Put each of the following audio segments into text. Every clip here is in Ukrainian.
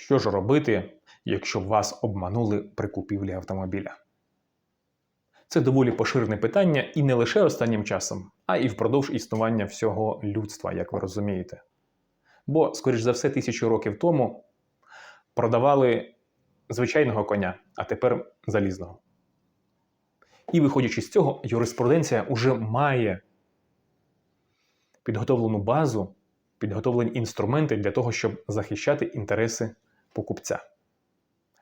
Що ж робити, якщо вас обманули при купівлі автомобіля? Це доволі поширене питання і не лише останнім часом, а і впродовж існування всього людства, як ви розумієте. Бо, скоріш за все, тисячу років тому продавали звичайного коня, а тепер залізного. І виходячи з цього, юриспруденція вже має підготовлену базу, підготовлені інструменти для того, щоб захищати інтереси покупця,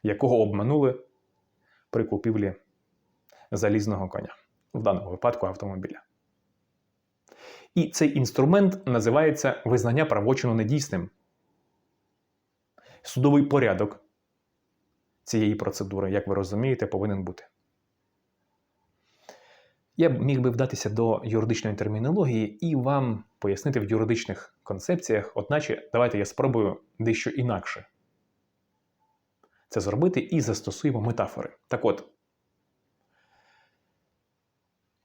якого обманули при купівлі залізного коня, в даному випадку автомобіля. І цей інструмент називається визнання правочину недійсним. Судовий порядок цієї процедури, як ви розумієте, повинен бути. Я міг би вдатися до юридичної термінології і вам пояснити в юридичних концепціях, одначе давайте я спробую дещо інакше це зробити і застосуємо метафори. Так от,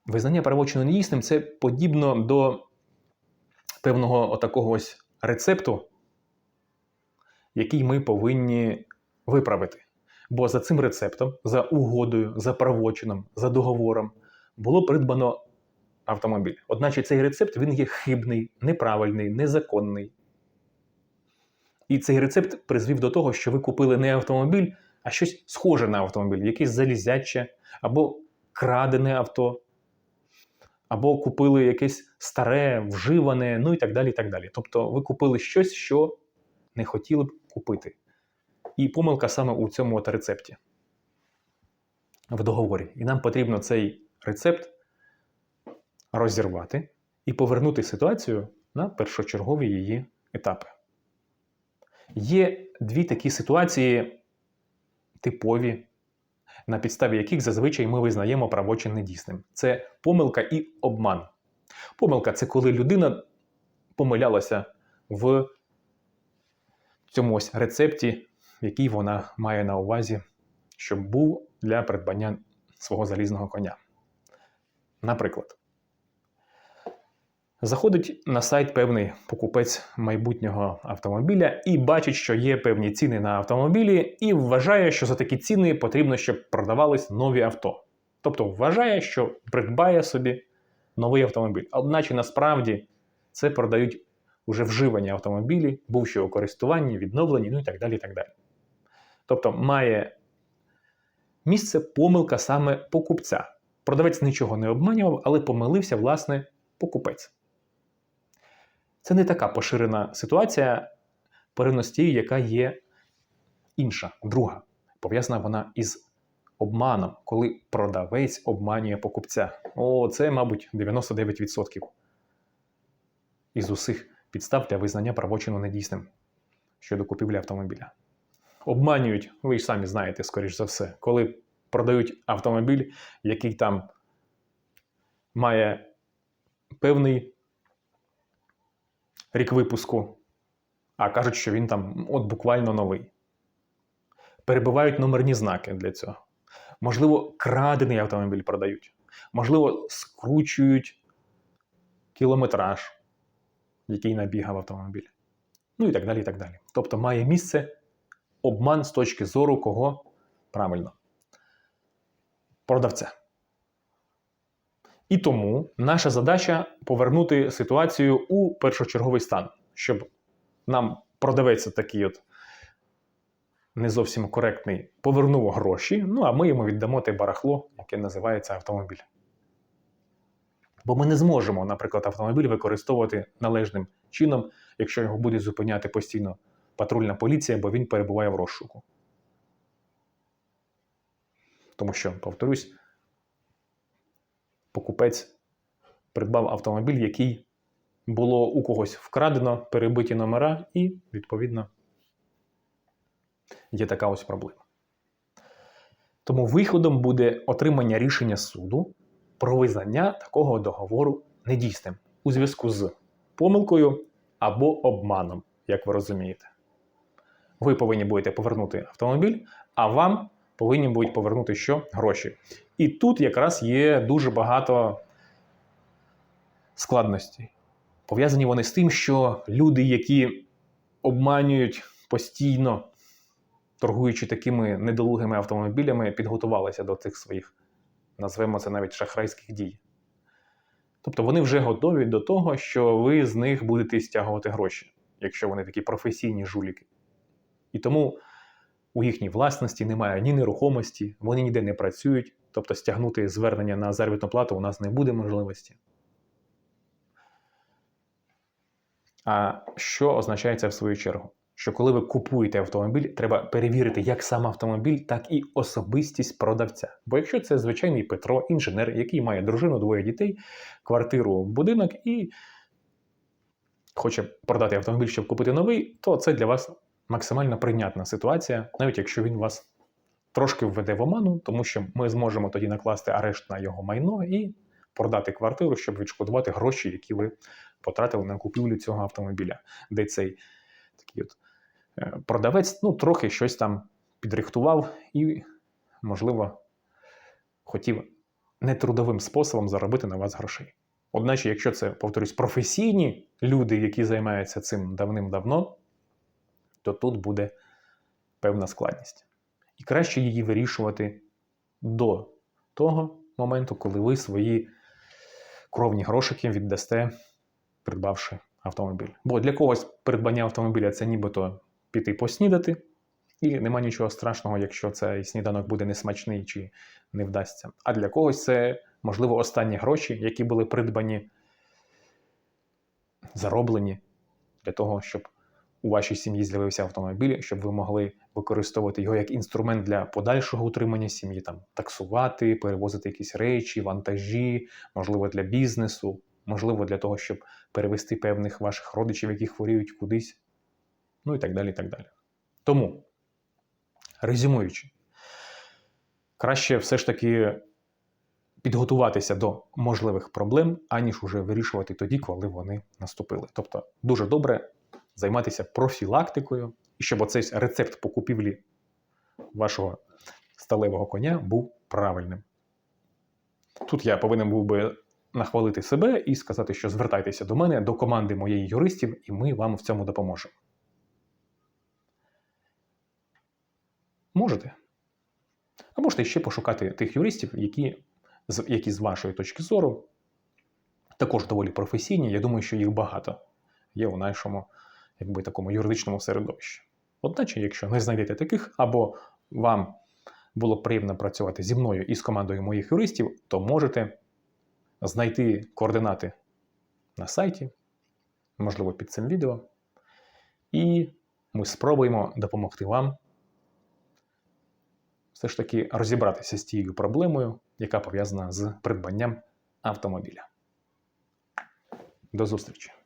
визнання правочину недійсним це подібно до певного отакого ось рецепту, який ми повинні виправити. Бо за цим рецептом, за угодою, за правочином, за договором було придбано автомобіль. Одначе цей рецепт він є хибний, неправильний, незаконний. І цей рецепт призвів до того, що ви купили не автомобіль, а щось схоже на автомобіль, якесь залізяче, або крадене авто, або купили якесь старе, вживане, ну і так далі. і так далі. Тобто ви купили щось, що не хотіли б купити. І помилка саме у цьому от рецепті в договорі. І нам потрібно цей рецепт розірвати і повернути ситуацію на першочергові її етапи. Є дві такі ситуації типові, на підставі яких зазвичай ми визнаємо правочин недійсним. Це помилка і обман. Помилка це коли людина помилялася в цьому ось рецепті, який вона має на увазі, щоб був для придбання свого залізного коня. Наприклад, заходить на сайт певний покупець майбутнього автомобіля і бачить, що є певні ціни на автомобілі, і вважає, що за такі ціни потрібно, щоб продавались нові авто. Тобто вважає, що придбає собі новий автомобіль. Одначе насправді це продають уже вживані автомобілі, бувші у користуванні, відновлені, ну і так далі. І так далі. Тобто має місце помилка саме покупця. Продавець нічого не обманював, але помилився, власне, покупець. Це не така поширена ситуація переності, яка є інша, друга. Пов'язана вона із обманом, коли продавець обманює покупця. О, це, мабуть, 99% із усіх підстав для визнання правочину недійсним щодо купівлі автомобіля. Обманюють, ви ж самі знаєте, скоріш за все, коли продають автомобіль, який там має певний рік випуску, а кажуть, що він там от буквально новий. Перебивають номерні знаки для цього. Можливо, крадений автомобіль продають. Можливо, скручують кілометраж, який набігав автомобіль. Ну і так далі. і так далі. Тобто має місце обман з точки зору кого правильно продавця. І тому наша задача повернути ситуацію у першочерговий стан, щоб нам продавець такий от не зовсім коректний повернув гроші, ну а ми йому віддамо те барахло, яке називається автомобіль. Бо ми не зможемо, наприклад, автомобіль використовувати належним чином, якщо його буде зупиняти постійно патрульна поліція, бо він перебуває в розшуку. Тому що, повторюсь, покупець придбав автомобіль, який було у когось вкрадено, перебиті номера, і, відповідно, є така ось проблема. Тому виходом буде отримання рішення суду про визнання такого договору недійсним у зв'язку з помилкою або обманом, як ви розумієте. Ви повинні будете повернути автомобіль, а вам повинні будуть повернути що? Гроші. І тут якраз є дуже багато складностей. Пов'язані вони з тим, що люди, які обманюють постійно торгуючи такими недолугими автомобілями, підготувалися до цих своїх, назвемо це навіть шахрайських дій. Тобто вони вже готові до того, що ви з них будете стягувати гроші, якщо вони такі професійні жуліки. І тому у їхній власності немає ні нерухомості, вони ніде не працюють, тобто стягнути звернення на заробітну плату у нас не буде можливості. А що означає це в свою чергу? Що коли ви купуєте автомобіль, треба перевірити як сам автомобіль, так і особистість продавця. Бо якщо це звичайний Петро, інженер, який має дружину, двоє дітей, квартиру, будинок і хоче продати автомобіль, щоб купити новий, то це для вас максимально прийнятна ситуація, навіть якщо він вас трошки введе в оману, тому що ми зможемо тоді накласти арешт на його майно і продати квартиру, щоб відшкодувати гроші, які ви потратили на купівлю цього автомобіля, де цей такий от е, продавець ну, трохи щось там підрихтував і, можливо, хотів нетрудовим способом заробити на вас грошей. Одначе, якщо це, повторюсь, професійні люди, які займаються цим давним-давно, то тут буде певна складність. І краще її вирішувати до того моменту, коли ви свої кровні грошики віддасте, придбавши автомобіль. Бо для когось придбання автомобіля це нібито піти поснідати, і нема нічого страшного, якщо цей сніданок буде несмачний чи не вдасться. А для когось це, можливо, останні гроші, які були придбані, зароблені для того, щоб у вашій сім'ї з'явився автомобіль, щоб ви могли використовувати його як інструмент для подальшого утримання сім'ї, там таксувати, перевозити якісь речі, вантажі, можливо, для бізнесу, можливо, для того, щоб перевести певних ваших родичів, які хворіють кудись, ну і так далі. і так далі. Тому, резюмуючи, краще все ж таки підготуватися до можливих проблем, аніж уже вирішувати тоді, коли вони наступили. Тобто, дуже добре займатися профілактикою, і щоб оцей рецепт по купівлі вашого сталевого коня був правильним. Тут я повинен був би нахвалити себе і сказати, що звертайтеся до мене, до команди моєї юристів, і ми вам в цьому допоможемо. Можете. А можете ще пошукати тих юристів, які, які з вашої точки зору також доволі професійні. Я думаю, що їх багато є у нашому якби, такому юридичному середовищі. Одначе, якщо не знайдете таких, або вам було приємно працювати зі мною і з командою моїх юристів, то можете знайти координати на сайті, можливо, під цим відео, і ми спробуємо допомогти вам все ж таки розібратися з тією проблемою, яка пов'язана з придбанням автомобіля. До зустрічі!